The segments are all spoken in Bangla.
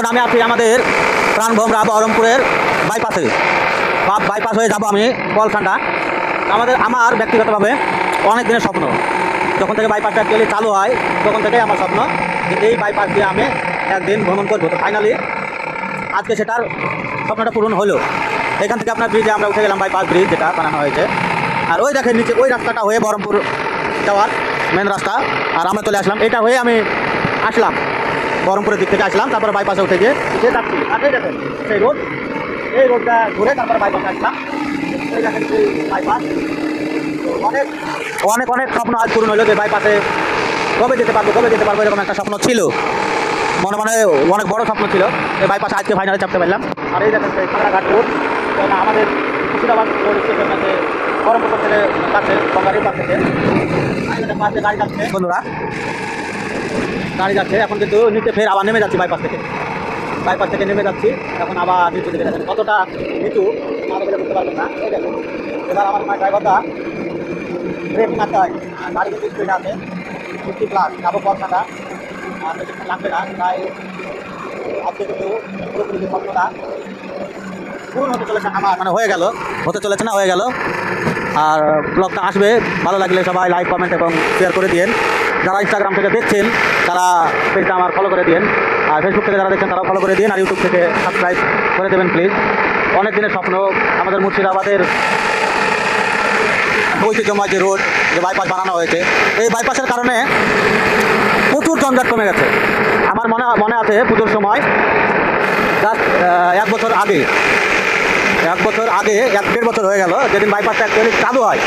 এখন আমি আছি আমাদের প্রাণভোমরা বহরমপুরের বাইপাসে। বা- বাইপাস হয়ে যাব আমি কলকাতা আমাদের, আমার ব্যক্তিগতভাবে অনেক দিনের স্বপ্ন। যখন থেকে বাইপাসটা অ্যাকচুয়ালি চালু হয়, তখন থেকেই আমার স্বপ্ন যে এই বাইপাস দিয়ে আমি একদিন ভ্রমণ করব। তো ফাইনালি আজকে সেটার স্বপ্নটা পূরণ হলো। এখান থেকে আপনার ব্রিজে আমরা উঠে গেলাম, বাইপাস ব্রিজ যেটা বানানো হয়েছে। আর ওই দেখেন নিচে, ওই রাস্তাটা হয়ে বহরমপুর যাওয়ার মেন রাস্তা। আর আমরা চলে আসলাম। এটা হয়ে আমি আসলাম। বহরমপুরের দিক থেকে আসলাম, তারপরে বাইপাসে উঠে গিয়ে যে যাচ্ছি। এই দেখেন, সেই রোড এই রোডটা ঘুরে তারপরে বাইপাসে আসলাম। এই বাইপাস অনেক অনেক অনেক স্বপ্ন আজ পূরণ হলো যে বাইপাসে কবে যেতে পারব, কবে যেতে পারব, এরকম একটা স্বপ্ন ছিল। মনে মনে অনেক বড় স্বপ্ন ছিল। এই বাইপাসে আজকে ফাইনালে চাপতে পারলাম। আর এই দেখেন সেই খাগড়াঘাট রোড আমাদের মুর্শিদাবাদ রোড স্টেশন আছে, বহরমপুর থেকে। কাছে বঙ্গারির পাশ থেকে বন্ধুরা গাড়ি যাচ্ছে, এখন কিন্তু নিচে ফের আবার নেমে যাচ্ছি বাইপাস থেকে। বাইপাস থেকে নেমে যাচ্ছি, এখন আবার নিচে দিকে দেখেন কতটা নিচু আমাদের বলে বুঝতে পারবেন না। এই দেখেন, এবার আমার ড্রাইভারটা ব্রেক মারতে হয়। গাড়ি কিন্তু স্পিড আছে ফিফটি প্লাস যাব বেশিক্ষণ লাগবে না, তাই আজকে কিন্তু পুরোপুরি যে স্বপ্নটা পূরণ হতে চলেছে, আমার মানে হয়ে গেল, হতে চলেছে না, হয়ে গেল। আর ব্লগটা আসবে, ভালো লাগলে সবাই লাইক কমেন্ট এবং শেয়ার করে দিন যারা ইনস্টাগ্রাম থেকে দেখছেন, তারা পেজটা আমার ফলো করে দিন আর ফেসবুক থেকে যারা দেখছেন তারা ফলো করে দিন আর ইউটিউব থেকে সাবস্ক্রাইব করে দেবেন প্লিজ অনেক দিনের স্বপ্ন, আমাদের মুর্শিদাবাদের ঐতিহ্যময় যে রোড যে বাইপাস বানানো হয়েছে, এই বাইপাসের কারণে প্রচুর জঞ্জাট কমে গেছে। আমার মনে মনে আছে পুজোর সময় জাস্ট এক বছর আগে, এক বছর আগে, এক দেড় বছর হয়ে গেল, যেদিন বাইপাসটা অ্যাকচুয়ালি চালু হয়।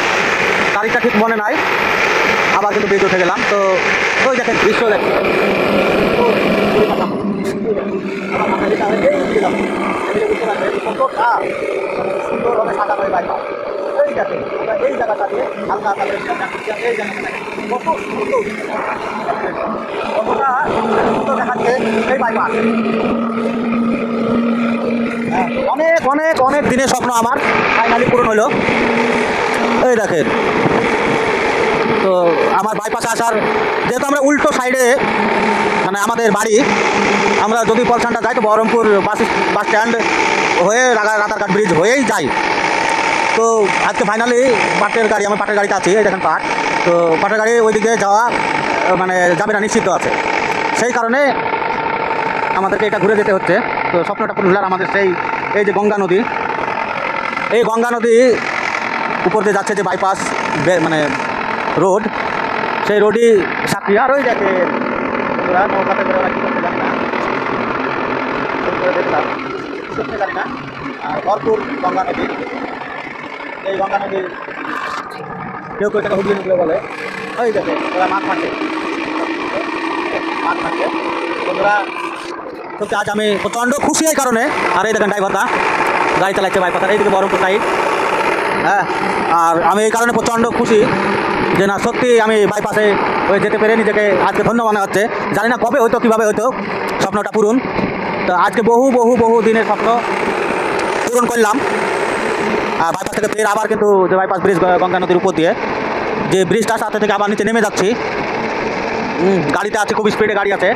তারিখটা ঠিক মনে নাই। আবার কিন্তু ব্রিজ উঠে গেলাম। তো ওই দেখেন, দৃশ্য হয় বাইপাস এই এই জায়গাটা হালকা সুন্দর সুন্দর দেখাচ্ছে এই অনেক অনেক অনেক দিনের স্বপ্ন আমার। ফাইনালি পূরণ হলো। এই দেখেন তো আমার বাইপাসে আসার, যেহেতু আমরা উল্টো সাইডে মানে আমাদের বাড়ি, আমরা যদি পলসানটা যাই, তো বহরমপুর বাস বাস স্ট্যান্ড হয়ে রাতারঘাট ব্রিজ হয়েই যাই তো আজকে ফাইনালি পাটের গাড়ি আমার পাটের গাড়িতে আছি দেখেন পাট। তো পাটের গাড়ি ওইদিকে যাওয়া মানে যাবে না, নিশ্চিত আছে। সেই কারণে আমাদেরকে এটা ঘুরে যেতে হচ্ছে। তো স্বপ্নটা পূরণ আমাদের সেই, এই যে গঙ্গা নদী। এই গঙ্গা নদী উপর দিয়ে যাচ্ছে যে বাইপাস মানে রোড। সেই রোডই সাক্ষী আর ওই দেখে। নৌকাতে করে কী করতে জানি না। আর ভরপুর গঙ্গা নদী। গঙ্গা নদীর কেউ বলে। ওরা আজ আমি প্রচণ্ড খুশি এই কারণে। আর এই দেখেন ড্রাইভারটা গাড়ি চালাচ্ছে বাইপাস এইদিকে বহরমপুর সাইড হ্যাঁ? আর আমি এই কারণে প্রচণ্ড খুশি যে না, সত্যি আমি বাইপাসে ওই যেতে পেরে নিজেকে আজকে ধন্য মনে হচ্ছে। জানি না কবে হয়তো, কীভাবে হয়তো স্বপ্নটা পূরণ। তো আজকে বহু বহু বহু দিনের স্বপ্ন পূরণ করলাম। আর বাইপাস থেকে ফের আবার কিন্তু যে বাইপাস ব্রিজ গঙ্গা নদীর উপর দিয়ে যে ব্রিজটা সাথে থেকে আবার নিচে নেমে যাচ্ছি। গাড়িতে আছে, খুব স্পিডে গাড়ি আছে।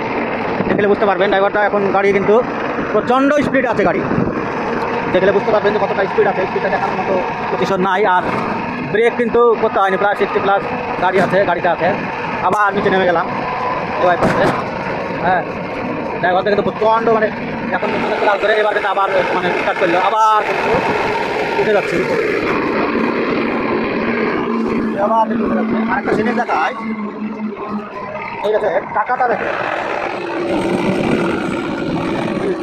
দেখলে বুঝতে পারবেন ড্রাইভারটা এখন গাড়ি কিন্তু প্রচণ্ড স্পিড আছে গাড়ি। দেখলে বুঝতে পারবেন যে কতটা স্পিড আছে স্পিডটা দেখানোর মতো প্রতিশোধ নাই। আর ব্রেক কিন্তু করতে হয়নি প্রায় সিক্সটি প্লাস গাড়ি আছে, গাড়িতে আছে। আবার নিচে নেমে গেলাম। এবার পাশে হ্যাঁ। ড্রাইভারটা কিন্তু প্রচণ্ড মানে এখন ক্লাস করে এবার কিন্তু আবার মানে স্টার্ট করল। আবার কিন্তু উঠে যাচ্ছে এই দেখে টাকাটা দেখে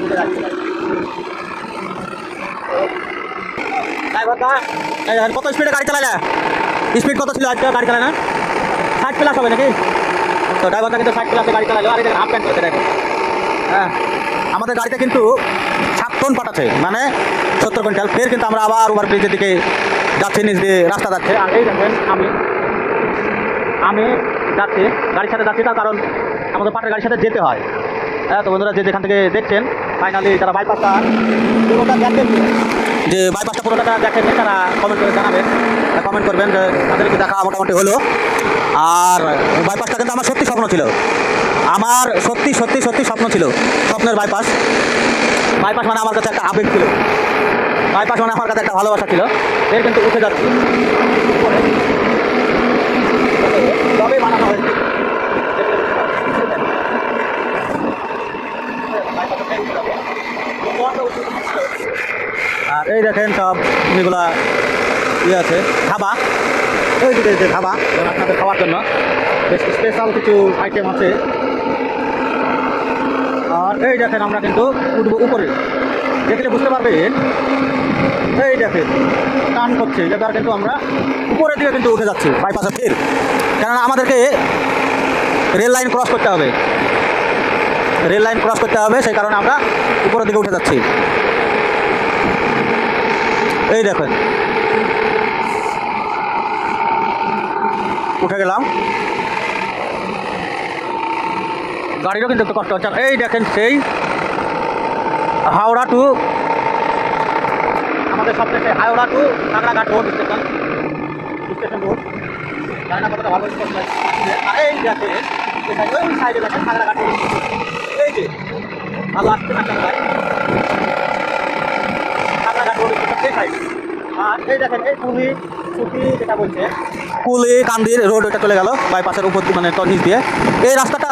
উঠে যাচ্ছে ড্রাইভারটা এই দেখেন কত স্পিডে গাড়ি চালালে স্পিড কত ছিল আজকে গাড়ি চালায় না ষাট প্লাস হবে নাকি? তো ড্রাইভারটা কিন্তু ষাট প্লাসে গাড়ি চালালো, আর হাফ প্যান্ট হ্যাঁ আমাদের গাড়িতে কিন্তু সাত টন পাঠাচ্ছে মানে সত্তর কুইন্টাল ফের কিন্তু আমরা আবার ওভার ব্রিজের দিকে যাচ্ছি নিজ দিয়ে রাস্তা যাচ্ছে। আর এই আমি আমি যাচ্ছি, গাড়ির সাথে যাচ্ছি তার কারণ আমাদের পাটের গাড়ির সাথে যেতে হয়। হ্যাঁ তো বন্ধুরা যে যেখান থেকে দেখছেন ফাইনালি তারা বাইপাসটা পুরোটা দেখেন। যে বাইপাসটা পুরোটা দেখেন, তারা কমেন্ট করে জানাবেন। কমেন্ট করবেন যে তাদেরকে দেখা মোটামুটি হলো। আর বাইপাসটা কিন্তু আমার সত্যি স্বপ্ন ছিল। আমার সত্যি সত্যি সত্যি স্বপ্ন ছিল। স্বপ্নের বাইপাস বাইপাস মানে আমার কাছে একটা আবেগ ছিল। বাইপাস মানে আমার কাছে একটা ভালোবাসা ছিল। এর কিন্তু উঠে যাচ্ছি। তবেই বানানো হয়েছে আর এই দেখেন সব যেগুলা ইয়ে আছে খাবা ওই দিকে যে যেমন আপনাদের খাওয়ার জন্য। বেশ স্পেশাল কিছু আইটেম আছে। আর এই দেখেন আমরা কিন্তু উঠবো উপরে। দেখলে বুঝতে পারবেন। এই দেখেন, টান করছে এবার কিন্তু আমরা উপরের দিকে কিন্তু উঠে যাচ্ছি বাইপাসে ফের কেননা আমাদেরকে রেল লাইন ক্রস করতে হবে। রেল লাইন ক্রস করতে হবে, সেই কারণে আমরা উপরের দিকে উঠে যাচ্ছি। এই দেখেন। উঠে গেলাম। গাড়িরও কিন্তু একটু কষ্ট হচ্ছে। এই দেখেন সেই হাওড়া টু, আমাদের সবচেয়ে সেই Howrah to Kankraghat road station station road জানি কতটা ভালো এই দেখেন সাইডে দেখেন কাঁকড়াঘাট রোড কুলি কান্দির রোড ওটা চলে গেল বাইপাসের উপর মানে তরনিজ দিয়ে। এই রাস্তাটা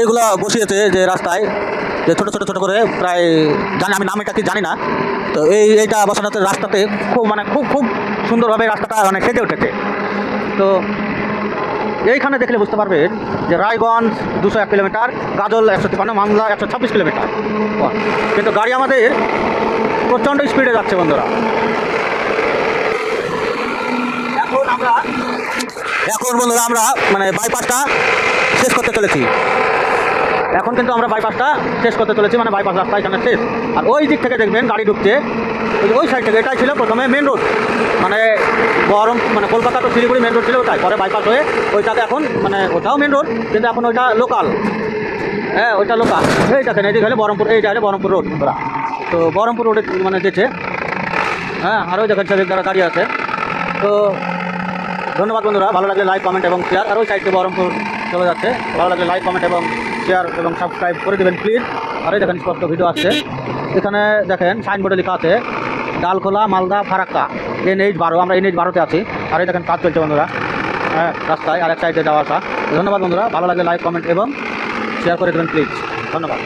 এর বসিয়েছে যে রাস্তায়, যে ছোটো ছোটো ছোটো করে প্রায় জানি, আমি নাম এটা কি জানি না। তো এই, এইটা বসানোতে রাস্তাতে খুব মানে খুব খুব সুন্দরভাবে রাস্তাটা মানে সেজে উঠেছে। তো এইখানে দেখলে বুঝতে পারবেন যে রায়গঞ্জ দুশো এক কিলোমিটার, গাজল একশো তিপ্পান্ন মামলা একশো ছাব্বিশ কিলোমিটার। কিন্তু গাড়ি আমাদের প্রচণ্ড স্পিডে যাচ্ছে বন্ধুরা। এখন আমরা এখন বন্ধুরা আমরা মানে বাইপাসটা শেষ করতে চলেছি। এখন কিন্তু আমরা বাইপাসটা শেষ করতে চলেছি মানে বাইপাস রাস্তা এখানে শেষ। আর ওই দিক থেকে দেখবেন গাড়ি ঢুকছে। ওই সাইড থেকে, এটাই ছিল প্রথমে মেন রোড মানে বহরম মানে কলকাতা তো শিলিগুড়ি মেন রোড ছিল ওটাই পরে বাইপাস হয়ে ওইটাকে এখন মানে ওটাও মেন রোড কিন্তু এখন ওইটা লোকাল হ্যাঁ ওইটা লোকাল এই দেখেন এইদিকে হলে বহরমপুর, এইটা হলে বহরমপুর রোড তো বহরমপুর রোডে মানে যেছে হ্যাঁ আর ওই দেখেন সেদিক দ্বারা দাঁড়িয়ে আছে। তো ধন্যবাদ বন্ধুরা, ভালো লাগলে লাইক কমেন্ট এবং শেয়ার আর ওই সাইডে বহরমপুর চলে যাচ্ছে। ভালো লাগলে লাইক কমেন্ট এবং শেয়ার এবং সাবস্ক্রাইব করে দেবেন প্লিজ আর এই দেখেন, স্পষ্ট ভিডিও আছে। এখানে দেখেন সাইনবোর্ডে লেখা আছে, ডালখোলা, মালদা, ফারাক্কা এন এইচ বারো, আমরা এন এইচ বারোতে আছি। আর এই দেখেন, কাজ চলছে বন্ধুরা। হ্যাঁ রাস্তায় আর এক সাইডে যাওয়া আসা। ধন্যবাদ বন্ধুরা, ভালো লাগলে লাইক কমেন্ট এবং শেয়ার করে দেবেন প্লিজ ধন্যবাদ।